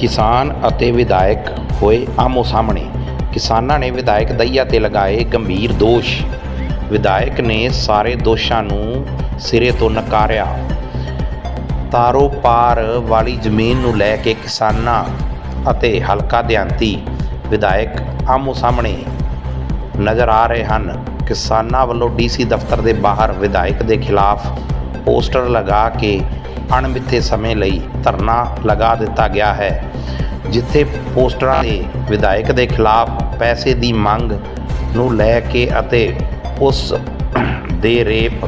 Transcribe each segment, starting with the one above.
ਕਿਸਾਨ ਅਤੇ ਵਿਧਾਇਕ ਹੋਏ ਆਮੋ ਸਾਹਮਣੇ। ਕਿਸਾਨਾਂ ਨੇ ਵਿਧਾਇਕ ਦਈਆ ਤੇ ਲਗਾਏ ਗੰਭੀਰ ਦੋਸ਼। ਵਿਧਾਇਕ ਨੇ ਸਾਰੇ ਦੋਸ਼ਾਂ ਨੂੰ ਸਿਰੇ ਤੋਂ ਨਕਾਰਿਆ। ਤਾਰੋ ਪਾਰ ਵਾਲੀ ਜ਼ਮੀਨ ਨੂੰ ਲੈ ਕੇ ਕਿਸਾਨਾਂ ਅਤੇ ਹਲਕਾ ਦਿਹਾਂਤੀ ਵਿਧਾਇਕ ਆਮੋ ਸਾਹਮਣੇ ਨਜ਼ਰ ਆ ਰਹੇ ਹਨ। ਕਿਸਾਨਾਂ ਵੱਲੋਂ ਡੀਸੀ ਦਫ਼ਤਰ ਦੇ ਬਾਹਰ ਵਿਧਾਇਕ ਦੇ ਖਿਲਾਫ ਪੋਸਟਰ ਲਗਾ ਕੇ ਅਣਮਿੱਥੇ ਸਮੇਂ ਲਈ ਧਰਨਾ ਲਗਾ ਦਿੱਤਾ ਗਿਆ ਹੈ, ਜਿੱਥੇ ਪੋਸਟਰਾਂ ਦੇ ਵਿਧਾਇਕ ਦੇ ਖਿਲਾਫ ਪੈਸੇ ਦੀ ਮੰਗ ਨੂੰ ਲੈ ਕੇ ਅਤੇ ਉਸ ਦੇ ਰੇਪ,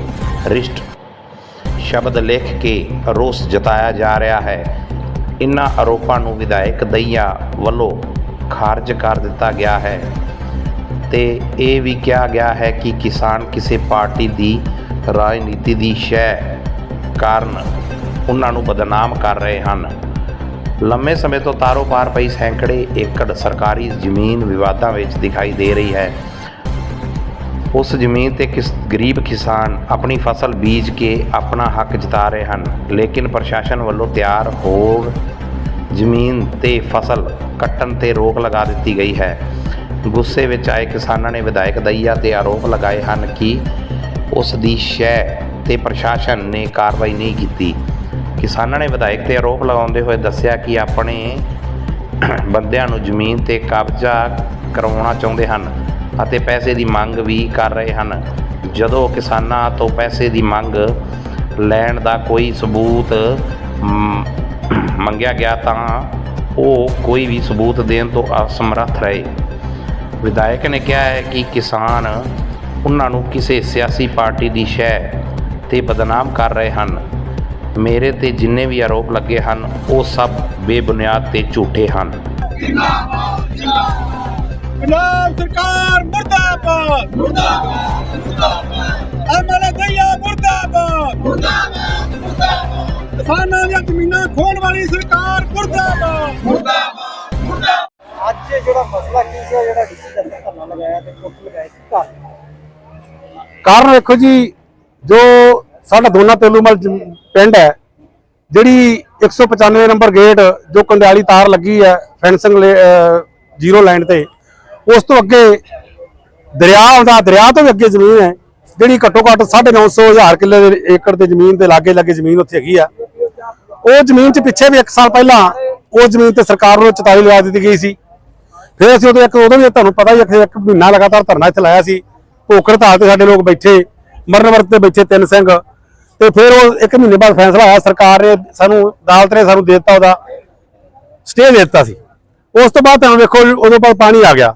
ਰਿਸ਼ਟ ਸ਼ਬਦ ਲਿਖ ਕੇ ਰੋਸ ਜਤਾਇਆ ਜਾ ਰਿਹਾ ਹੈ। ਇਨ੍ਹਾਂ ਆਰੋਪਾਂ ਨੂੰ ਵਿਧਾਇਕ ਦਈਆ ਵੱਲੋਂ ਖਾਰਜ ਕਰ ਦਿੱਤਾ ਗਿਆ ਹੈ ਤੇ ਇਹ ਵੀ ਕਿਹਾ ਗਿਆ ਹੈ ਕਿ ਕਿਸਾਨ ਕਿਸੇ ਪਾਰਟੀ ਦੀ ਰਾਜਨੀਤੀ ਦੀ ਸ਼ੈ ਕਾਰਨ ਉਹਨਾਂ ਨੂੰ ਬਦਨਾਮ ਕਰ ਰਹੇ ਹਨ। ਲੰਮੇ ਸਮੇਂ ਤੋਂ ਤਾਰੋ ਪਾਰ ਪਈ ਸੈਂਕੜੇ ਏਕੜ ਸਰਕਾਰੀ ਜ਼ਮੀਨ ਵਿਵਾਦਾਂ ਵਿੱਚ ਦਿਖਾਈ ਦੇ ਰਹੀ ਹੈ। ਉਸ ਜ਼ਮੀਨ ਤੇ ਕਿਸ ਗਰੀਬ ਕਿਸਾਨ ਆਪਣੀ ਫਸਲ ਬੀਜ ਕੇ ਆਪਣਾ ਹੱਕ ਜਤਾ ਰਹੇ ਹਨ, ਲੇਕਿਨ ਪ੍ਰਸ਼ਾਸਨ ਵੱਲੋਂ ਤਿਆਰ ਹੋ ਜ਼ਮੀਨ ਤੇ ਫਸਲ ਕੱਟਣ ਤੇ ਰੋਕ ਲਗਾ ਦਿੱਤੀ ਗਈ ਹੈ। ਗੁੱਸੇ ਵਿੱਚ ਆਏ ਕਿਸਾਨਾਂ ਨੇ ਵਿਧਾਇਕ ਦਈਆ ਤੇ ਆਰੋਪ ਲਗਾਏ ਹਨ ਕਿ ਉਸ ਦੀ ਸ਼ੈ ਤੇ ਪ੍ਰਸ਼ਾਸਨ ਨੇ ਕਾਰਵਾਈ ਨਹੀਂ ਕੀਤੀ। ਕਿਸਾਨਾਂ ਨੇ ਵਿਧਾਇਕ ਤੇ ਆਰੋਪ ਲਗਾਉਂਦੇ ਹੋਏ ਦੱਸਿਆ ਕਿ ਆਪਣੇ ਬੰਦਿਆਂ ਨੂੰ ਜ਼ਮੀਨ ਤੇ ਕਬਜ਼ਾ ਕਰਵਾਉਣਾ ਚਾਹੁੰਦੇ ਹਨ ਅਤੇ ਪੈਸੇ ਦੀ ਮੰਗ ਵੀ ਕਰ ਰਹੇ ਹਨ। ਜਦੋਂ ਕਿਸਾਨਾਂ ਤੋਂ ਪੈਸੇ ਦੀ ਮੰਗ ਲੈਣ ਦਾ ਕੋਈ ਸਬੂਤ ਮੰਗਿਆ ਗਿਆ ਤਾਂ ਉਹ ਕੋਈ ਵੀ ਸਬੂਤ ਦੇਣ ਤੋਂ ਅਸਮਰੱਥ ਰਹੇ। ਵਿਧਾਇਕ ਨੇ ਕਿਹਾ ਹੈ ਕਿ ਕਿਸਾਨ ਉਹਨਾਂ ਨੂੰ ਕਿਸੇ ਸਿਆਸੀ ਪਾਰਟੀ ਦੀ ਸ਼ੈ ਤੇ ਬਦਨਾਮ ਕਰ ਰਹੇ ਹਨ। ਮੇਰੇ ਤੇ ਜਿੰਨੇ ਵੀ ਆਰੋਪ ਲੱਗੇ ਹਨ ਉਹ ਸਭ ਬੇਬੁਨਿਆਦ ਤੇ ਝੂਠੇ ਹਨ। ਪੰਜਾਬ ਸਰਕਾਰ ਮੁਰਦਾਬਾਦ। ਮੁਰਦਾਬਾਦ ਮੁਰਦਾਬਾਦ ਐਮਐਲਏ ਦਈਆ ਮੁਰਦਾਬਾਦ। ਮੁਰਦਾਬਾਦ ਮੁਰਦਾਬਾਦ ਕਿਸਾਨਾਂ ਦੀਆਂ ਜ਼ਮੀਨਾਂ ਖੋਣ ਵਾਲੀ ਸਰਕਾਰ ਮੁਰਦਾਬਾਦ। ਅੱਜ ਜਿਹੜਾ ਮਸਲਾ ਕੀ ਸੀ ਜਿਹੜਾ ਡੀਸੀ ਦਫ਼ਤਰ ਧਰਨਾ ਲਗਾਇਆ ਤੇ ਕੋਟ ਲਗਾਇਆ ਕੀ ਕਾਰਨ ਕਾਰਨ ਵੇਖੋ ਜੀ ਜੋ ਸਾਡਾ ਦੋਨਾ ਤੇਲੂਮਲ ਜ- ਪਿੰਡ ਹੈ। ਜਿਹੜੀ 195 ਨੰਬਰ ਗੇਟ ਜੋ ਕੰਡਿਆਲੀ ਤਾਰ ਲੱਗੀ ਹੈ ਫੈਂਸਿੰਗ ਲੇ- ਜ਼ੀਰੋ ਲਾਈਨ ਤੇ, ਉਸ ਤੋਂ ਅੱਗੇ ਦਰਿਆ ਆਉਂਦਾ, ਦਰਿਆ ਤੋਂ ਵੀ ਅੱਗੇ ਜ਼ਮੀਨ ਹੈ। ਜਿਹੜੀ ਘੱਟੋ ਘੱਟ 950 ਹਜ਼ਾਰ ਕਿੱਲੇ ਦੇ ਏਕੜ 'ਤੇ ਜ਼ਮੀਨ ਦੇ ਲਾਗੇ ਲਾਗੇ ਜ਼ਮੀਨ ਉੱਥੇ ਹੈਗੀ ਆ। ਉਹ ਜ਼ਮੀਨ 'ਚ ਪਿੱਛੇ ਵੀ 1 ਸਾਲ ਪਹਿਲਾਂ ਉਹ ਜ਼ਮੀਨ ਤੇ ਸਰਕਾਰ ਨੂੰ 44 ਲਗਾ ਦਿੱਤੀ ਗਈ ਸੀ। ਫਿਰ ਅਸੀਂ ਉਦੋਂ ਇੱਕ ਉਦੋਂ ਵੀ ਤੁਹਾਨੂੰ ਪਤਾ ਹੀ ਹੈ ਕਿ ਇੱਕ ਮਹੀਨਾ ਲਗਾਤਾਰ ਧਰਨਾ ਇੱਥੇ ਲਾਇਆ ਸੀ। ਭੁੱਖ ਹੜਤਾਲ ਤੇ ਸਾਡੇ ਲੋਕ ਬੈਠੇ, ਮਰਨ ਵਰਤ ਤੇ ਬੈਠੇ ਤਿੰਨ ਸਿੰਘ। ਤੇ ਫਿਰ ਉਹ ਇੱਕ ਮਹੀਨੇ ਬਾਅਦ ਫੈਸਲਾ ਆਇਆ ਸਰਕਾਰ ਨੇ ਸਾਨੂੰ ਅਦਾਲਤ ਨੇ ਸਾਨੂੰ ਦੇ ਦਿੱਤਾ ਉਹਦਾ ਸਟੇ ਦੇ ਦਿੱਤਾ ਸੀ। ਉਸ ਤੋਂ ਬਾਅਦ ਤੁਹਾਨੂੰ ਵੇਖੋ ਜੀ, ਉਦੋਂ ਬਾਅਦ ਪਾਣੀ ਆ ਗਿਆ।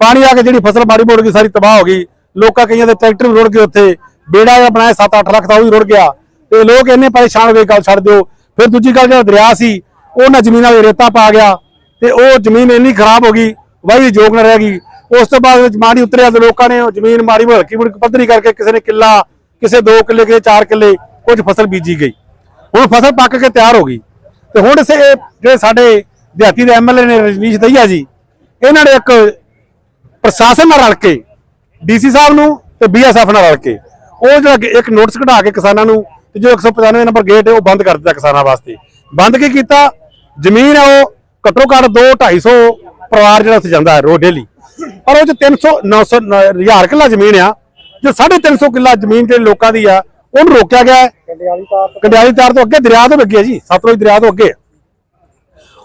ਪਾਣੀ ਆ ਕੇ ਜਿਹੜੀ ਫਸਲ ਮਾੜੀ ਮੋੜ ਗਈ ਸਾਰੀ ਤਬਾਹ ਹੋ ਗਈ। ਲੋਕਾਂ ਕਈਆਂ ਦੇ ਟਰੈਕਟਰ ਵੀ ਰੁੜ ਗਏ ਉੱਥੇ। ਬੇੜਾ ਜਿਹਾ ਬਣਾਇਆ 7-8 ਲੱਖ ਦਾ ਉਹ ਵੀ ਰੁੜ ਗਿਆ। ਤੇ ਲੋਕ ਇੰਨੇ ਪਰੇਸ਼ਾਨ ਹੋ ਗਏ ਗੱਲ ਛੱਡ ਦਿਓ। ਫਿਰ ਦੂਜੀ ਗੱਲ ਜਿਹੜਾ ਦਰਿਆ ਸੀ ਉਹਨਾਂ ਜ਼ਮੀਨਾਂ ਵਿੱਚ ਰੇਤਾ ਪਾ ਗਿਆ। ਤੇ ਉਹ ਜ਼ਮੀਨ ਇੰਨੀ ਖਰਾਬ ਹੋ ਗਈ ਵਾਹੀ ਯੋਗ ਨਾ ਰਹਿ ਗਈ। ਉਸ ਤੋਂ ਬਾਅਦ ਵਿੱਚ ਮਾੜੀ ਉਤਰਿਆ ਤੇ ਲੋਕਾਂ ਨੇ ਉਹ ਜ਼ਮੀਨ ਮਾੜੀ ਹਲਕੀ ਮੁੜਕੀ ਪੱਧਰੀ ਕਰਕੇ ਕਿਸੇ ਨੇ ਕਿੱਲਾ ਕਿਸੇ 2 ਕਿੱਲੇ, ਕਿਸੇ 4 ਕਿੱਲੇ ਕੁਝ ਫਸਲ ਬੀਜੀ ਗਈ। ਹੁਣ ਫਸਲ ਪੱਕ ਕੇ ਤਿਆਰ ਹੋ ਗਈ। ਤੇ ਹੁਣ ਸੇ ਜਿਹੜੇ ਸਾਡੇ ਦਿਹਾਤੀ ਦੇ ਐਮਐਲਏ ਨੇ ਰਜਨੀਸ਼ ਦਈਆ ਜੀ, ਇਹਨਾਂ ਨੇ ਇੱਕ ਪ੍ਰਸ਼ਾਸਨ ਨਾਲ ਰਲ ਕੇ, ਡੀਸੀ ਸਾਹਿਬ ਨੂੰ ਤੇ ਬੀਐਸਐਫ ਨਾਲ ਰਲ ਕੇ, ਉਹ ਜਿਹੜਾ ਇੱਕ ਨੋਟਿਸ ਕਢਾ ਕੇ ਕਿਸਾਨਾਂ ਨੂੰ ਤੇ ਜੋ 195 ਨੰਬਰ ਗੇਟ ਹੈ, ਉਹ ਬੰਦ ਕਰ ਦਿੱਤਾ ਕਿਸਾਨਾਂ ਵਾਸਤੇ। ਬੰਦ ਕੀ ਕੀਤਾ? ਜ਼ਮੀਨ ਹੈ ਉਹ ਘੱਟੋ ਘੱਟ 2 250 ਪਰਿਵਾਰ ਜਿਹੜਾ ਉੱਥੇ ਜਾਂਦਾ ਹੈ ਰੋਜ਼ ਡੇਲੀ। ਪਰ ਉਹ ਚ 300 900 ਹਜ਼ਾਰ ਕਿੱਲਾ ਜ਼ਮੀਨ ਆ। ਜੋ 350 ਕਿੱਲਾ ਜ਼ਮੀਨ ਜਿਹੜੇ ਲੋਕਾਂ ਦੀ ਆ ਉਹਨੂੰ ਰੋਕਿਆ ਗਿਆ ਕੰਡਿਆਲੀ ਤਾਰ ਤੋਂ। ਅੱਗੇ ਦਰਿਆ ਤੋਂ ਅੱਗੇ ਜੀ ਸਤਲੁਜ ਦਰਿਆ ਤੋਂ ਅੱਗੇ।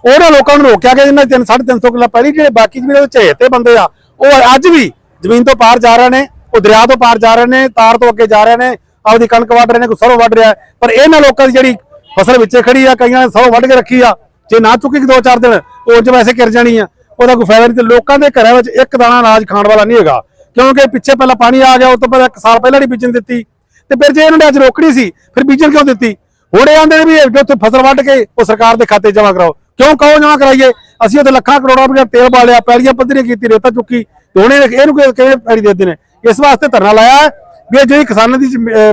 ਉਹਨਾਂ ਲੋਕਾਂ ਨੂੰ ਰੋਕਿਆ ਗਿਆ ਜਿਨ੍ਹਾਂ 3 350 ਕਿੱਲਾ ਪਹਿਲੀ ਜਿਹੜੇ ਬਾਕੀ ਜ਼ਮੀਨਾਂ ਦੇ ਝੇਤੇ ਬੰਦੇ ਆ। ਉਹ ਅੱਜ ਵੀ ਜ਼ਮੀਨ ਤੋਂ ਪਾਰ ਜਾ ਰਹੇ ਨੇ ਉਹ ਦਰਿਆ ਤੋਂ ਪਾਰ ਜਾ ਰਹੇ ਨੇ ਤਾਰ ਤੋਂ ਅੱਗੇ ਜਾ ਰਹੇ ਨੇ ਆਪਦੀ ਕਣਕ ਵੱਢ ਰਹੇ ਨੇ ਕੋਈ ਸਰੋਂ ਵੱਢ ਰਿਹਾ। ਪਰ ਇਹਨਾਂ ਲੋਕਾਂ ਦੀ ਜਿਹੜੀ ਫਸਲ ਵਿੱਚੇ ਖੜੀ ਆ ਕਈਆਂ ਨੇ ਸਰੋਂ ਵੱਢ ਕੇ ਰੱਖੀ ਆ ਜੇ ਨਾ ਚੁੱਕੀ ਦੋ ਚਾਰ ਦਿਨ ਉਹ ਚ ਵੈਸੇ ਕਿਰ ਜਾਣੀ ਆ। ਉਹਦਾ ਕੋਈ ਫਾਇਦਾ ਨਹੀਂ ਤੇ ਲੋਕਾਂ ਦੇ ਘਰਾਂ ਵਿੱਚ ਇੱਕ ਦਾਣਾ ਅਨਾਜ ਖਾਣ ਵਾਲਾ ਨਹੀਂ ਹੈਗਾ। ਕਿਉਂਕਿ ਪਿੱਛੇ ਪਹਿਲਾਂ ਪਾਣੀ ਆ ਗਿਆ ਉਸ ਤੋਂ ਪਹਿਲਾਂ ਇੱਕ ਸਾਲ ਪਹਿਲਾਂ ਨਹੀਂ ਬੀਜਣ ਦਿੱਤੀ। ਤੇ ਫਿਰ ਜੇ ਇਹਨਾਂ ਨੇ ਅੱਜ ਰੋਕਣੀ ਸੀ, ਫਿਰ ਬੀਜਣ ਕਿਉਂ ਦਿੱਤੀ? ਹੁਣ ਇਹ ਆਂਦੇ ਨੇ ਵੀ ਉੱਥੇ ਫਸਲ ਵੱਢ ਕੇ ਉਹ ਸਰਕਾਰ ਦੇ ਖਾਤੇ ਜਮ੍ਹਾਂ ਕਰਾਓ। ਕਿਉਂ ਕਹੋ ਜਮ੍ਹਾਂ ਕਰਾਈਏ? ਅਸੀਂ ਉੱਥੇ ਲੱਖਾਂ ਕਰੋੜਾਂ ਰੁਪਏ ਤੇਲ ਬਾਲਿਆ, ਪੈਲੀਆਂ ਪੱਧਰੀਆਂ ਕੀਤੀ, ਰੇਤਾ ਚੁੱਕੀ। ਤੇ ਹੁਣ ਇਹਨੂੰ ਕਿ- ਕਿਵੇਂ ਪੈੜੀ ਦੇ ਦਿੰਦੇ ਨੇ? ਇਸ ਵਾਸਤੇ ਧਰਨਾ ਲਾਇਆ ਹੈ ਵੀ ਇਹ ਜਿਹੜੀ ਕਿਸਾਨਾਂ ਦੀ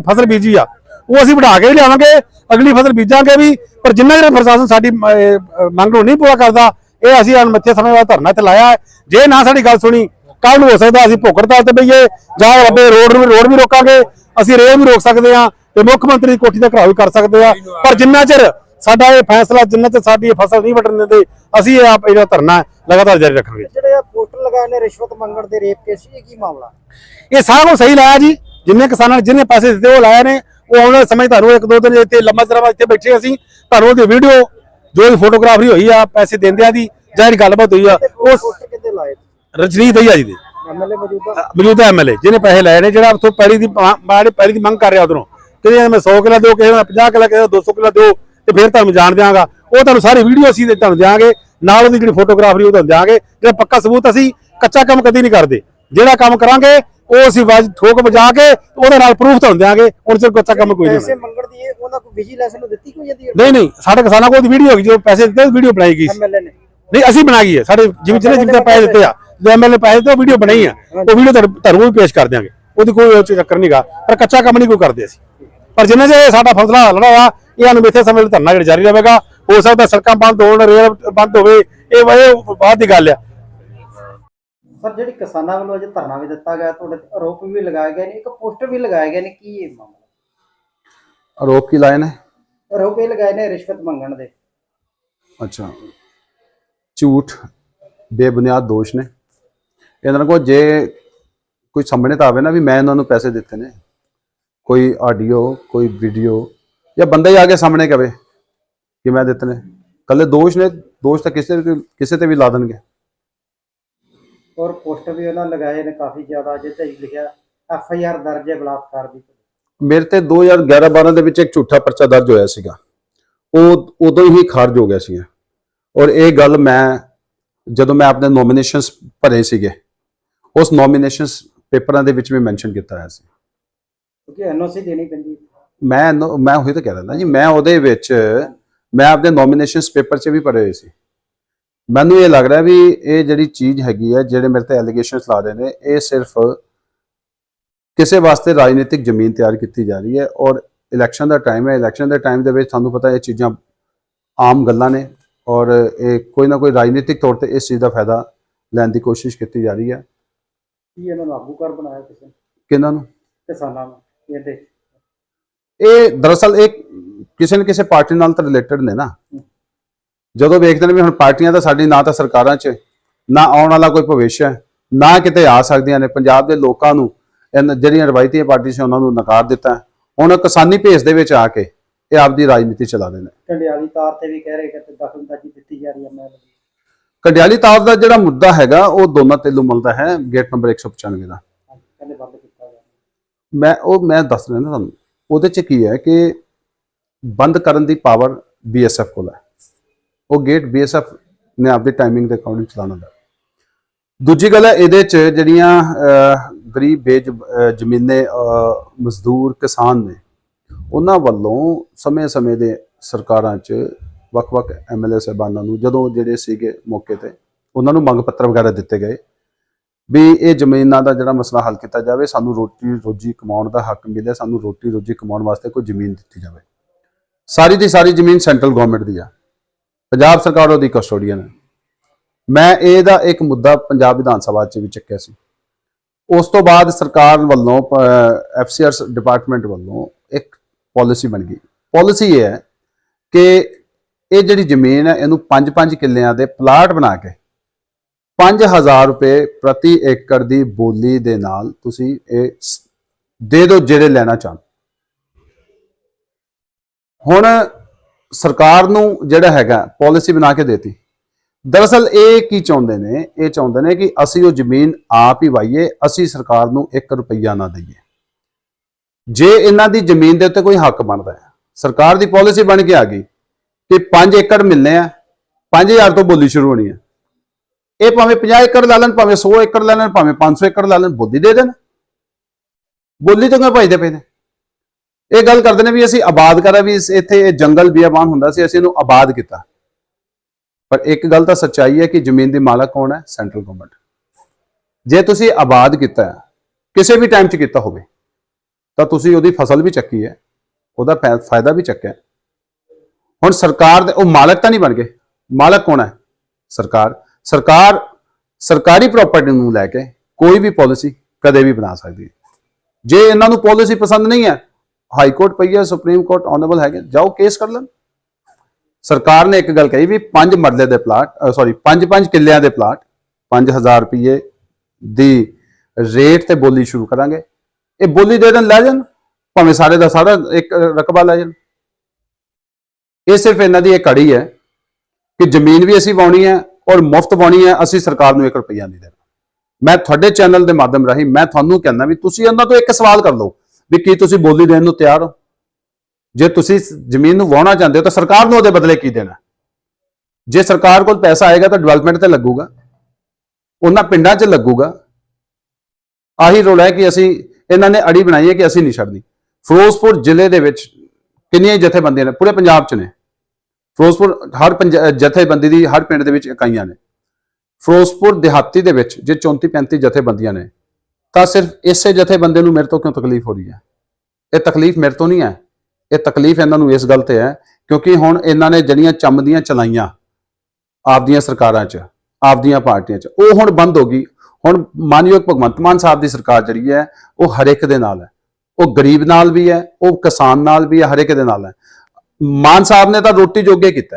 ਫਸਲ ਬੀਜੀ ਆ, ਉਹ ਅਸੀਂ ਵਧਾ ਕੇ ਹੀ ਲਿਆਵਾਂਗੇ, ਅਗਲੀ ਫਸਲ ਬੀਜਾਂਗੇ ਵੀ, ਪਰ ਜਿੰਨਾ ਜਿਹੜਾ ਪ੍ਰਸ਼ਾਸਨ ਸਾਡੀ ਮੰਗ ਨੂੰ ਨਹੀਂ ਪੂਰਾ ਕਰਦਾ, ਇਹ ਅਸੀਂ ਅਣਮੱਥੇ ਸਮੇਂ ਬਾਅਦ ਧਰਨਾ ਇੱਥੇ ਲਾਇਆ ਹੈ। ਜੇ ਨਾ ਸਾਡੀ ਗੱਲ ਸੁਣੀ ਕੱਲ ਨੂੰ ਹੋ ਸਕਦਾ ਅਸੀਂ ਭੁੱਖ ਹੜਤਾਲ ਤੇ ਬਈਏ ਜਾਂ ਰੱਬੇ ਰੋਡ ਨੂੰ ਰੋਡ ਵੀ ਰੋਕਾਂਗੇ ਅਸੀਂ ਰੇਲ ਵੀ ਰੋਕ ਸਕਦੇ ਹਾਂ ਤੇ ਮੁੱਖ ਮੰਤਰੀ ਦੀ ਕੋਠੀ ਦਾ ਘਰਾਓ ਵੀ ਕਰ ਸਕਦੇ ਆ ਪਰ ਜਿੰਨਾ ਚਿਰ ਸਾਡਾ ਇਹ ਫੈਸਲਾ ਜਿੰਨਾ ਤੇ ਸਾਡੀ ਇਹ ਫਸਲ ਨਹੀਂ ਵੱਢਣ ਦਿੰਦੇ ਅਸੀਂ ਇਹ ਆਪ ਇਹਦਾ ਧਰਨਾ ਲਗਾਤਾਰ ਜਾਰੀ ਰੱਖਾਂਗੇ। ਜਿਹੜੇ ਆ ਪੋਸਟਰ ਲਗਾਏ ਨੇ ਰਿਸ਼ਵਤ ਮੰਗਣ ਦੇ ਰੇਪ ਕੇਸ ਇਹ ਕੀ ਮਾਮਲਾ? ਇਹ ਸਾਰਾ ਕੁਝ ਸਹੀ ਲਾਇਆ ਜੀ। ਜਿੰਨੇ ਕਿਸਾਨਾਂ ਨੇ ਜਿਹਨੇ ਪੈਸੇ ਦਿੱਤੇ ਉਹ ਲਾਏ ਨੇ। ਉਹ ਆਉਣ ਵਾਲੇ ਸਮੇਂ ਤੁਹਾਨੂੰ ਇੱਕ ਦੋ ਦਿਨ ਇੱਥੇ ਲੰਮਾ ਚਿਰ ਬਾਅਦ ਇੱਥੇ ਬੈਠੇ ਅਸੀਂ। ਤੁਹਾਨੂੰ ਉਹਦੀ ਵੀਡੀਓ ਜੋ ਵੀ ਫੋਟੋਗ੍ਰਾਫਰੀ ਹੋਈ ਆ ਪੈਸੇ ਦਿੰਦਿਆਂ ਦੀ ਜਿਹੜੀ ਗੱਲਬਾਤ ਹੋਈ ਆ ਉਹ ਕਿੱਥੇ ਲਾਏ? ਰਜਨੀ ਦਈਆ ਜੀ ਦੇ। ਐਮਐਲਏ ਮੌਜੂਦਾ। ਮੌਜੂਦਾ ਐਮਐਲਏ ਜਿਹਨੇ ਪੈਸੇ ਲਏ ਨੇ ਜਿਹੜਾ ਉੱਥੋਂ ਪੈੜੀ ਦੀ ਬਾੜੇ ਪੈੜੀ ਦੀ ਮੰਗ ਕਰ ਰਿਹਾ ਉਧਰੋਂ। ਕਹਿੰਦੇ ਮੈਂ 100 ਕਿਲੋ ਦਿਓ ਕਿਸੇ ਨੂੰ 50 ਕਿਲੋ ਕਿਸੇ ਨੂੰ 200 ਕਿਲੋ ਦਿਓ ਤੇ ਫਿਰ ਤੁਹਾਨੂੰ ਜਾਣ ਦਿਆਂਗਾ। ਉਹ ਤੁਹਾਨੂੰ ਸਾਰੀ ਵੀਡੀਓ ਅਸੀਂ ਤੁਹਾਨੂੰ ਦਿਆਂਗੇ। ਨਾਲ ਉਹਦੀ ਜਿਹੜੀ ਫੋਟੋਗ੍ਰਾਫਰੀ ਉਹ ਤੁਹਾਨੂੰ ਦਿਆਂਗੇ। ਜਿਹੜਾ ਪੱਕਾ ਸਬੂਤ ਅਸੀਂ ਕੱਚਾ ਕੰਮ ਕਦੀ ਨਹੀਂ ਕਰਦੇ। ਜਿਹੜਾ ਕੰਮ ਕਰਾਂਗੇ ਉਹ ਅਸੀਂ ਵਾਜ ਠੋਕ ਵਜਾ ਕੇ ਉਹਦੇ ਨਾਲ ਪ੍ਰੂਫ ਤੁਹਾਨੂੰ ਦਿਆਂਗੇ। ਹੁਣ ਸਿਰ ਕੱਚਾ ਕੰਮ ਕੋਈ ਨਹੀਂ ਪੈਸੇ। ਮੰਗਣ ਦੀ ਇਹ ਉਹਨਾਂ ਕੋਲ ਵਿਜੀਲੈਂਸ ਨੂੰ ਦਿੱਤੀ ਕੋਈ ਜਾਂਦੀ ਨਹੀਂ ਨਹੀਂ ਸਾਡੇ ਕਿਸਾਨਾਂ ਕੋਲ ਵੀਡੀਓ ਹੋਗੀ ਜੋ ਪੈਸੇ ਦਿੱਤੇ ਵੀਡੀਓ ਬਣਾਈ ਗਈ ਸੀ। ਐਮਐਲਏ ਨੇ। ਨਹੀਂ ਅਸੀਂ ਬਣਾਈ ਹੈ ਸਾਡੇ ਜਿਵੇਂ ਪੈਸੇ ਦਿੱਤੇ ਆ ਜੋ ਐਮਐਲਏ ਪੈਸੇ ਉਹ ਵੀਡੀਓ ਬਣਾਈ ਆ। ਉਹ ਵੀਡੀਓ ਤੁਹਾਨੂੰ ਵੀ ਪੇਸ਼ ਕਰ ਦਿਆਂਗੇ। ਉਹਦੀ ਕੋਈ ਚੱਕਰ ਨਹੀਂਗਾ ਪਰ ਕੱਚਾ ਕੰਮ ਨਹੀਂ ਕੋਈ ਕਰਦੇ ਅਸੀਂ। ਪਰ ਜਿੰਨੇ ਜੇ ਸਾਡਾ ਫਸਲਾ ਹਲਣਾ ਵਾ ਇਹ ਸਾਨੂੰ ਇੱਥੇ ਸਮੇਂ ਲਈ ਧਰਨਾ ਜਿਹੜਾ ਜਾਰੀ ਰਹੇਗਾ। ਹੋ ਸਕਦਾ ਸੜਕਾਂ ਬੰਦ ਹੋਣ ਰੇਲ ਬੰਦ ਹੋਵੇ। ਇਹ ਬਾਅਦ ਦੀ ਗੱਲ ਆ। ਸਰ ਜਿਹੜੀ ਕਿਸਾਨਾਂ ਵੱਲੋਂ ਅਜੇ ਧਰਨਾ ਵੀ ਦਿੱਤਾ ਗਿਆ ਤੁਹਾਡੇ ਤੇ ਆਰੋਪ ਵੀ ਲਗਾਏ ਗਏ ਨੇ ਇੱਕ ਪੋਸਟਰ ਵੀ ਲਗਾਏ ਗਏ ਨੇ ਕੀ ਇਹ ਮਾਮਲਾ? ਆਰੋਪ ਕੀ ਲਾਏ ਨੇ? ਆਰੋਪ ਇਹ ਲਗਾਏ ਨੇ ਰਿਸ਼ਵਤ ਮੰਗਣ ਦੇ। ਅੱਛਾ। ਝੂਠ ਬੇਬੁਨਿਆਦ ਦੋਸ਼ ਨੇ। ਇਹਨਾਂ ਕੋਲ ਜੇ ਕੋਈ ਸਾਹਮਣੇ ਤਾਂ ਆਵੇ ਨਾ ਵੀ ਮੈਂ ਇਹਨਾਂ ਨੂੰ ਪੈਸੇ ਦਿੱਤੇ ਨੇ ਕੋਈ ਆਡੀਓ ਕੋਈ ਵੀਡੀਓ ਜਾਂ ਬੰਦਾ ਹੀ ਆ ਕੇ ਸਾਹਮਣੇ ਕਵੇ ਕਿ ਮੈਂ ਦਿੱਤੇ ਨੇ। ਕੱਲੇ ਦੋਸ਼ ਨੇ ਦੋਸ਼ ਤਾਂ ਕਿਸੇ ਤੇ ਕਿਸੇ ਤੇ ਵੀ ਲਾ ਦੇਣਗੇ। ਔਰ ਪੋਸਟਰ ਵੀ ਉਹਨਾਂ ਲਗਾਏ ਨੇ ਕਾਫੀ ਜ਼ਿਆਦਾ ਜਿੱਥੇ ਲਿਖਿਆ ਐਫ ਆਈ ਆਰ ਦਰਜ ਹੈ ਬਲਾਤਕਾਰ ਦੀ। ਮੇਰੇ ਤੇ 2011-12 ਦੇ ਵਿੱਚ ਇੱਕ ਝੂਠਾ ਪਰਚਾ ਦਰਜ ਹੋਇਆ ਸੀਗਾ। ਉਹ ਉਦੋਂ ਹੀ ਖਾਰਜ ਹੋ ਗਿਆ ਸੀਗਾ। ਔਰ ਇਹ ਗੱਲ ਮੈਂ ਜਦੋਂ ਮੈਂ ਆਪਣੇ ਨੋਮੀਨੇਸ਼ਨਸ ਭਰੇ ਸੀਗੇ ਉਸ ਨੋਮੀਨੇਸ਼ਨਸ ਪੇਪਰਾਂ ਦੇ ਵਿੱਚ ਵੀ ਮੈਂਸ਼ਨ ਕੀਤਾ ਹੋਇਆ ਸੀ। ਕਿਉਂਕਿ ਐਨਓਸੀ ਦੇਣੀ ਪੈਂਦੀ ਹੈ। ਮੈਂ ਨੋ- ਮੈਂ ਉਹੀ ਤਾਂ ਕਹਿ ਰਿਹਾ ਜੀ ਮੈਂ ਉਹਦੇ ਵਿੱਚ ਮੈਂ ਆਪਣੇ ਨੋਮੀਨੇਸ਼ਨਸ ਪੇਪਰ 'ਚ ਵੀ ਭਰੇ ਹੋਏ ਸੀ। ਮੈਨੂੰ ਇਹ ਲੱਗ ਰਿਹਾ ਵੀ ਇਹ ਜਿਹੜੀ ਚੀਜ਼ ਹੈਗੀ ਹੈ ਜਿਹੜੇ ਮੇਰੇ ਤੇ ਐਲੀਗੇਸ਼ਨਸ ਲਾ ਰਹੇ ਨੇ ਇਹ ਸਿਰਫ ਕਿਸੇ ਵਾਸਤੇ ਰਾਜਨੀਤਿਕ ਜ਼ਮੀਨ ਤਿਆਰ ਕੀਤੀ ਜਾ ਰਹੀ ਹੈ ਔਰ ਇਲੈਕਸ਼ਨ ਦਾ ਟਾਈਮ ਹੈ। ਇਲੈਕਸ਼ਨ ਦੇ ਟਾਈਮ ਦੇ ਵਿੱਚ ਤੁਹਾਨੂੰ ਪਤਾ ਇਹ ਚੀਜ਼ਾਂ ਆਮ ਗੱਲਾਂ ਨੇ ਔਰ ਇਹ ਕੋਈ ਨਾ ਕੋਈ ਰਾਜਨੀਤਿਕ ਤੌਰ ਤੇ ਇਸ ਚੀਜ਼ ਦਾ ਫਾਇਦਾ ਲੈਣ ਦੀ ਕੋਸ਼ਿਸ਼ ਕੀਤੀ ਜਾ ਰਹੀ ਹੈ। ਕੀ ਇਹਨਾਂ ਨੂੰ ਆਗੂਕਾਰ ਬਣਾਇਆ ਕਿਸੇ ਨੇ? ਕਿਹਨਾਂ ਨੂੰ? ਕਿਸਾਨਾਂ ਨੂੰ ਇਹਦੇ ਇਹ ਦਰਅਸਲ ਇਹ ਕਿਸੇ ਨਾ ਕਿਸੇ ਪਾਰਟੀ ਨਾਲ ਤਾਂ ਰਿਲੇਟਡ ਨੇ ਨਾ। ਜਦੋਂ ਵੇਖਦੇ ਨੇ ਵੀ ਹੁਣ ਪਾਰਟੀਆਂ ਤਾਂ ਸਾਡੀ ਨਾ ਤਾਂ ਸਰਕਾਰਾਂ 'ਚ ਨਾ ਆਉਣ ਵਾਲਾ ਕੋਈ ਭਵਿੱਖ ਹੈ ਨਾ ਕਿਤੇ ਆ ਸਕਦੀਆਂ ਨੇ। ਪੰਜਾਬ ਦੇ ਲੋਕਾਂ ਨੂੰ ਇਹਨਾਂ ਜਿਹੜੀਆਂ ਰਵਾਇਤੀ ਪਾਰਟੀ ਸੀ ਉਹਨਾਂ ਨੂੰ ਨਕਾਰ ਦਿੱਤਾ। ਹੈ। ਹੁਣ ਕਿਸਾਨੀ ਭੇਸ ਦੇ ਵਿੱਚ ਆ ਕੇ ਇਹ ਆਪਦੀ ਰਾਜਨੀਤੀ ਚਲਾ ਰਹੇ ਨੇ। ਕੰਡਿਆਲੀ ਤਾਰ ਤੇ ਵੀ ਕਹਿ ਰਹੇ ਕਿ ਦਖਲਅੰਦਾਜ਼ੀ ਦਿੱਤੀ ਜਾ ਰਹੀ ਹੈ ਮੈਂ ਕਡਿਆਲੀ ਤਾਰ ਦਾ ਜਿਹੜਾ ਮੁੱਦਾ ਹੈਗਾ, ਉਹ ਦੋਨਾਂ ਤੇ ਮਿਲਦਾ ਹੈ, ਗੇਟ ਨੰਬਰ 195 ਦਾ ਕਹਿੰਦੇ ਬੰਦ ਕੀਤਾ ਗਿਆ ਮੈਂ, ਉਹ ਮੈਂ ਦੱਸ ਰਿਹਾ ਨਾ ਤੁਹਾਨੂੰ, ਉਹਦੇ ਚ ਕੀ ਹੈ ਕਿ ਬੰਦ ਕਰਨ ਦੀ ਪਾਵਰ ਬੀਐਸਐਫ ਕੋਲ ਹੈ। ਉਹ ਗੇਟ ਬੀਐਸਐਫ ਨੇ ਆਪਦੀ ਟਾਈਮਿੰਗ ਦੇ ਅਕੋਰਡਿੰਗ ਚਲਾਉਣਾ ਦਾ ਦੂਜੀ ਗੱਲ ਹੈ, ਇਹਦੇ ਚ ਜਿਹੜੀਆਂ ਗਰੀਬ, ਬੇਜ ਜ਼ਮੀਨੇ ਮਜ਼ਦੂਰ ਕਿਸਾਨ ਨੇ, ਉਹਨਾਂ ਵੱਲੋਂ ਸਮੇਂ-ਸਮੇਂ ਦੇ ਸਰਕਾਰਾਂ 'ਚ ਵੱਖ-ਵੱਖ ਐਮਐਲਏ ਸਾਹਿਬਾਨਾਂ ਨੂੰ ਜਦੋਂ ਜਿਹੜੇ ਸੀਗੇ ਮੌਕੇ ਤੇ, ਉਹਨਾਂ ਨੂੰ ਮੰਗ ਪੱਤਰ ਵਗੈਰਾ ਦਿੱਤੇ ਗਏ ਵੀ ਇਹ ਜ਼ਮੀਨਾਂ ਦਾ ਜਿਹੜਾ ਮਸਲਾ ਹੱਲ ਕੀਤਾ ਜਾਵੇ, ਸਾਨੂੰ ਰੋਟੀ ਰੋਜੀ ਕਮਾਉਣ ਦਾ ਹੱਕ ਮਿਲੇ, ਸਾਨੂੰ ਰੋਟੀ ਰੋਜੀ ਕਮਾਉਣ ਵਾਸਤੇ ਕੋਈ ਜ਼ਮੀਨ ਦਿੱਤੀ ਜਾਵੇ। ਸਾਰੀ ਦੀ ਸਾਰੀ ਜ਼ਮੀਨ ਸੈਂਟਰਲ ਗਵਰਨਮੈਂਟ ਦੀ ਆ। ਪੰਜਾਬ ਸਰਕਾਰ ਉਹਦੀ ਕਸਟੋਡੀਅਨ ਹੈ। ਮੈਂ ਇਹਦਾ ਇੱਕ ਮੁੱਦਾ ਪੰਜਾਬ ਵਿਧਾਨ ਸਭਾ 'ਚ ਵੀ ਚੱਕਿਆ ਸੀ। ਉਸ ਤੋਂ ਬਾਅਦ ਸਰਕਾਰ ਵੱਲੋਂ ਐਫਸੀਆਰ ਡਿਪਾਰਟਮੈਂਟ ਵੱਲੋਂ ਇੱਕ ਪਾਲਿਸੀ ਬਣ ਗਈ। ਪਾਲਿਸੀ ਇਹ ਹੈ ਕਿ ਇਹ ਜਿਹੜੀ ਜ਼ਮੀਨ ਹੈ, ਇਹਨੂੰ 5-5 ਕਿੱਲਿਆਂ ਦੇ ਪਲਾਟ ਬਣਾ ਕੇ 5000 ਰੁਪਏ ਪ੍ਰਤੀ ਏਕੜ ਦੀ ਬੋਲੀ ਦੇ ਨਾਲ ਤੁਸੀਂ ਇਹ ਦੇ ਦਿਓ ਜਿਹੜੇ ਲੈਣਾ ਚਾਹਣ ਹੁਣ ਸਰਕਾਰ ਨੂੰ ਜਿਹੜਾ ਹੈਗਾ ਪਾਲਿਸੀ ਬਣਾ ਕੇ ਦੇਤੀ। ਦਰਅਸਲ ਇਹ ਕੀ ਚਾਹੁੰਦੇ ਨੇ? ਇਹ ਚਾਹੁੰਦੇ ਨੇ ਕਿ ਅਸੀਂ ਉਹ ਜ਼ਮੀਨ ਆਪ ਹੀ ਵਾਈਏ ਅਸੀਂ ਸਰਕਾਰ ਨੂੰ 1 ਰੁਪਈਆ ਨਾ ਦਈਏ। ਜੇ ਇਹਨਾਂ ਦੀ ਜ਼ਮੀਨ ਦੇ ਉੱਤੇ ਕੋਈ ਹੱਕ ਬਣਦਾ ਹੈ, ਸਰਕਾਰ ਦੀ ਪਾਲਿਸੀ ਬਣ ਕੇ ਆ ਗਈ ਕਿ 5 ਏਕੜ ਮਿਲਨੇ ਆ 5000 ਤੋਂ ਬੋਲੀ ਸ਼ੁਰੂ ਹੋਣੀ ਹੈ ਇਹ ਭਾਵੇਂ 50 ਏਕੜ ਲਾ ਲੈਣ, ਭਾਵੇਂ 100 ਏਕੜ ਲਾ ਲੈਣ, ਭਾਵੇਂ 500 ਏਕੜ ਲਾ ਲੈਣ, ਬੋਲੀ ਦੇ ਦੇਣ। ਬੋਲੀ ਤੋਂ ਕਿਉਂ ਭਜਦੇ ਪਏ ਨੇ। ਇਹ ਗੱਲ ਕਰਦੇ ਨੇ ਵੀ ਅਸੀਂ ਆਬਾਦ ਕਰਾ, ਵੀ ਇੱਥੇ ਇਹ ਜੰਗਲ ਬਿਆਬਾਨ ਹੁੰਦਾ ਸੀ, ਅਸੀਂ ਇਹਨੂੰ ਆਬਾਦ ਕੀਤਾ। ਪਰ ਇੱਕ ਗੱਲ ਤਾਂ ਸੱਚਾਈ ਹੈ ਕਿ ਜ਼ਮੀਨ ਦੀ ਮਾਲਕ ਕੌਣ ਹੈ? ਸੈਂਟਰਲ ਗਵਰਨਮੈਂਟ ਜੇ ਤੁਸੀਂ ਆਬਾਦ ਕੀਤਾ ਕਿਸੇ ਵੀ ਟਾਈਮ 'ਚ ਕੀਤਾ ਹੋਵੇ, ਤਾਂ ਤੁਸੀਂ ਉਹਦੀ ਫਸਲ ਵੀ ਚੱਕੀ ਹੈ, ਉਹਦਾ ਫਾਇ- ਫਾਇਦਾ ਵੀ ਚੱਕਿਆ ਹੁਣ ਸਰਕਾਰ ਦੇ ਉਹ ਮਾਲਕ ਤਾਂ ਨਹੀਂ ਬਣ ਗਏ। ਮਾਲਕ ਕੌਣ ਹੈ? ਸਰਕਾਰ। ਸਰਕਾਰ ਸਰਕਾਰੀ ਪ੍ਰਾਪਰਟੀ ਨੂੰ ਲੈ ਕੇ ਕੋਈ ਵੀ ਪਾਲਿਸੀ ਕਦੇ ਵੀ ਬਣਾ ਸਕਦੀ ਹੈ। ਜੇ ਇਹਨਾਂ ਨੂੰ ਪਾਲਿਸੀ ਪਸੰਦ ਨਹੀਂ ਹੈ ਹਾਈ ਕੋਰਟ ਪਈ ਹੈ, ਸੁਪਰੀਮ ਕੋਰਟ ਆਨਰੇਬਲ ਹੈਗੇ, ਜਾਓ ਕੇਸ ਕਰ ਲੈਣ। ਸਰਕਾਰ ਨੇ ਇੱਕ ਗੱਲ ਕਹੀ ਵੀ ਪੰਜ ਮਰਲੇ ਦੇ ਪਲਾਟ ਸੌਰੀ 5-5 ਕਿੱਲਿਆਂ ਦੇ ਪਲਾਟ 5000 ਰੁਪਏ ਦੀ ਰੇਟ ਤੇ ਬੋਲੀ ਸ਼ੁਰੂ ਕਰਾਂਗੇ। ਇਹ ਬੋਲੀ ਦੇ ਦਿਨ ਲੈ ਜਾਣ, ਭਾਵੇਂ ਸਾਰੇ ਦਾ ਸਾਰਾ ਇੱਕ ਰਕਬਾ ਲੈ ਜਾਣ। ਇਹ ਸਿਰਫ ਇਹਨਾਂ ਦੀ ਇੱਕ ਅੜੀ ਹੈ ਕਿ ਜ਼ਮੀਨ ਵੀ ਅਸੀਂ ਵਾਉਣੀ ਹੈ ਔਰ ਮੁਫਤ ਵਾਉਣੀ ਹੈ, ਅਸੀਂ ਸਰਕਾਰ ਨੂੰ 1 ਰੁਪਈਆ ਨਹੀਂ ਦੇਣਾ। ਮੈਂ ਤੁਹਾਡੇ ਚੈਨਲ ਦੇ ਮਾਧਿਅਮ ਰਾਹੀਂ ਮੈਂ ਤੁਹਾਨੂੰ ਕਹਿੰਦਾ ਵੀ ਤੁਸੀਂ ਉਹਨਾਂ ਤੋਂ ਇੱਕ ਸਵਾਲ ਕਰ ਲਓ ਵੀ ਕੀ ਤੁਸੀਂ ਬੋਲੀ ਦੇਣ ਨੂੰ ਤਿਆਰ ਹੋ? ਜੇ ਤੁਸੀਂ ਜ਼ਮੀਨ ਨੂੰ ਵਾਹੁਣਾ ਚਾਹੁੰਦੇ ਹੋ ਤਾਂ ਸਰਕਾਰ ਨੂੰ ਉਹਦੇ ਬਦਲੇ ਕੀ ਦੇਣਾ? ਜੇ ਸਰਕਾਰ ਕੋਲ ਪੈਸਾ ਆਏਗਾ ਤਾਂ ਡਿਵੈਲਪਮੈਂਟ ਤੇ ਲੱਗੂਗਾ, ਉਹਨਾਂ ਪਿੰਡਾਂ 'ਚ ਲੱਗੂਗਾ। ਆਹੀ ਰੋਲ ਹੈ ਕਿ ਅਸੀਂ, ਇਹਨਾਂ ਨੇ ਅੜੀ ਬਣਾਈ ਹੈ ਕਿ ਅਸੀਂ ਨਹੀਂ ਛੱਡਣੀ। ਫਿਰੋਜ਼ਪੁਰ ਜ਼ਿਲ੍ਹੇ ਦੇ ਵਿੱਚ ਕਿੰਨੀਆਂ ਜਥੇਬੰਦੀਆਂ ਨੇ, ਪੂਰੇ ਪੰਜਾਬ 'ਚ ਨੇ। ਫਿਰੋਜ਼ਪੁਰ ਹਰ ਪੰਜ- ਜਥੇਬੰਦੀ ਦੀ ਹਰ ਪਿੰਡ ਦੇ ਵਿੱਚ ਇਕਾਈਆਂ ਨੇ। ਫਿਰੋਜ਼ਪੁਰ ਦਿਹਾਤੀ ਦੇ ਵਿੱਚ ਜੇ 34 35 ਜਥੇਬੰਦੀਆਂ ਨੇ, ਤਾਂ ਸਿਰਫ ਇਸੇ ਜਥੇਬੰਦੇ ਨੂੰ ਮੇਰੇ ਤੋਂ ਕਿਉਂ ਤਕਲੀਫ ਹੋ ਰਹੀ ਹੈ? ਇਹ ਤਕਲੀਫ ਮੇਰੇ ਤੋਂ ਨਹੀਂ ਹੈ। ਇਹ ਤਕਲੀਫ ਇਹਨਾਂ ਨੂੰ ਇਸ ਗੱਲ ਤੇ ਹੈ, ਕਿਉਂਕਿ ਹੁਣ ਇਹਨਾਂ ਨੇ ਜਿਹੜੀਆਂ ਚੰਮਦੀਆਂ ਚਲਾਈਆਂ ਆਪਦੀਆਂ ਸਰਕਾਰਾਂ 'ਚ, ਆਪਦੀਆਂ ਪਾਰਟੀਆਂ 'ਚ, ਉਹ ਹੁਣ ਬੰਦ ਹੋ ਗਈ। ਹੁਣ ਮਾਨਯੋਗ ਭਗਵੰਤ ਮਾਨ ਸਾਹਿਬ ਦੀ ਸਰਕਾਰ ਜਿਹੜੀ ਹੈ, ਉਹ ਹਰ ਇੱਕ ਦੇ ਨਾਲ ਹੈ। ਉਹ ਗਰੀਬ ਨਾਲ ਵੀ ਹੈ, ਉਹ ਕਿਸਾਨ ਨਾਲ ਵੀ ਹੈ, ਹਰ ਇੱਕ ਦੇ ਨਾਲ ਹੈ। ਮਾਨ ਸਾਹਿਬ ਨੇ ਤਾਂ ਰੋਟੀ ਜੋਗੇ ਕੀਤਾ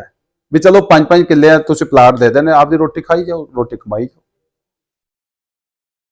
ਵੀ ਚਲੋ ਪੰਜ ਪੰਜ ਕਿੱਲੇ ਆ, ਤੁਸੀਂ ਪਲਾਟ ਦੇ ਦੇਣੇ, ਆਪਦੀ ਰੋਟੀ ਖਾਈ ਜਾਓ, ਰੋਟੀ ਕਮਾਈ ਜਾਓ।